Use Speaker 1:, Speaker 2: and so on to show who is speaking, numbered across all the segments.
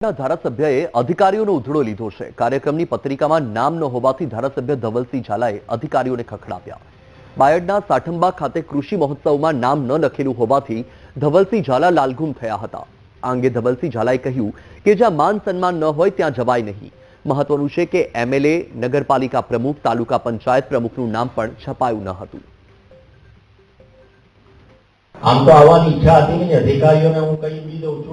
Speaker 1: ધારાસભ્યએ અધિકારીઓનો ઉધડો લીધો છે. કાર્યક્રમની પત્રિકામાં નામ ન હોવાથી ધારાસભ્ય ધવલસિંહ ઝાલાએ અધિકારીઓને ખખડાવ્યા. બાયડના સાઠંબા ખાતે કૃષિ મહોત્સવમાં નામ ન લખેલું હોવાથી ધવલસિંહ ઝાલા લાલઘુમ થયા હતા. આ અંગે ધવલસિંહ ઝાલાએ કહ્યું કે જ્યાં માન સન્માન ન હોય ત્યાં જવાય નહીં. મહત્વનું છે કે એમએલએ, નગરપાલિકા પ્રમુખ, તાલુકા પંચાયત પ્રમુખનું નામ પણ છપાયું ન હતું.
Speaker 2: આમ તો આવવાની ઈચ્છા હતી અધિકારીઓને હું કહી દઉં છું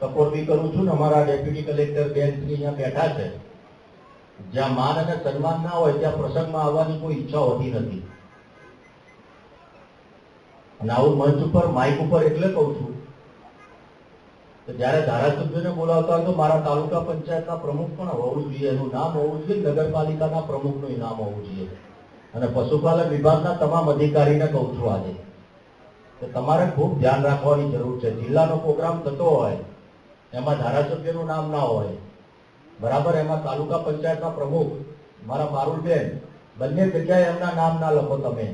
Speaker 2: સપોર્ટ બી કરું છું ને અમારા ડેપ્યુટી કલેક્ટર બેન અહીંયા બેઠા છે. જ્યાં માન અને સન્માન ના હોય ત્યાં પ્રસંગમાં આવવાની કોઈ ઈચ્છા હોતી નથી. અને આવું મંચ ઉપર માઇક ઉપર એટલે કહું છું તો જ્યારે ધારાસભ્યને બોલાવતા તો મારા તાલુકા પંચાયતના પ્રમુખ પણ હોવું જોઈએ. એનું નામ હોવું જોઈએ, નગરપાલિકાના પ્રમુખનું નામ હોવું જોઈએ. અને પશુપાલન વિભાગના તમામ અધિકારીને કહું છું આજે તો તમારે ખૂબ ધ્યાન રાખવાની જરૂર છે. જિલ્લાનો પ્રોગ્રામ થતો હોય એમાં ધારાસભ્યનું નામ ના હોય. બરાબર, એમાં તાલુકા પંચાયતના પ્રમુખ, મારા મારુલબેન બંને જગ્યાએ એમના નામ ના લખો તમે.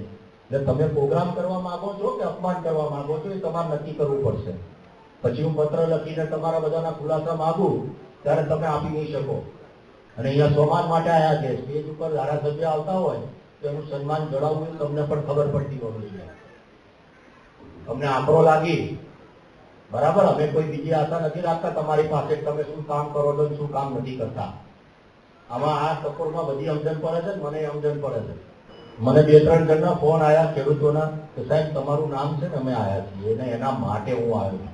Speaker 2: એટલે તમે પ્રોગ્રામ કરવા માંગો છો કે અપમાન કરવા માંગો છો એ તમારે નક્કી કરવું પડશે. પછી હું પત્ર લખીને તમારા બધાના ખુલાસા માગું, ત્યારે તમે આપી નહીં શકો. અને અહીંયા સન્માન માટે આવ્યા છે, સ્ટેજ ઉપર ધારાસભ્ય આવતા હોય, તો એનું સન્માન જણાવવું તમને પણ ખબર પડતી હોવી જોઈએ અમને આંકડો લાગી બરાબર? અમે કોઈ બીજી આશા નથી રાખતા. તમારી પાસે તમે શું કામ કરો છો શું કામ નથી કરતા? આમાં આ સપોર્ટમાં બધી સમજણ પડે છે મને સમજણ પડે છે. મને બે ત્રણ જણના ફોન આવ્યા ખેડૂતોના કે સાહેબ, તમારું નામ છે ને અમે આવ્યા છીએ. અને એના માટે હું આવ્યો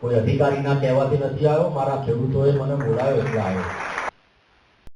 Speaker 2: કોઈ અધિકારીના કહેવાથી નથી આવ્યો. મારા ખેડૂતોએ મને બોલાવ્યો એટલે આવ્યો.